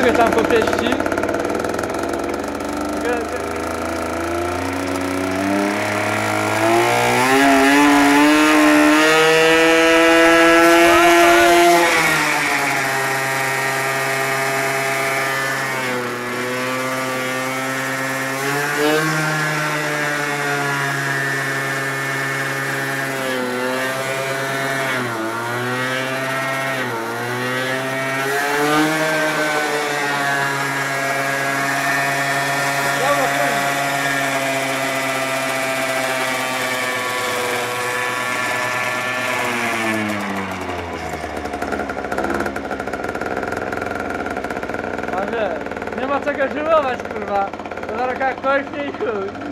mnie tam popieści. Dobra, nie, nie ma czego żyłować kurwa. To zaraz jak kośnie i chuj.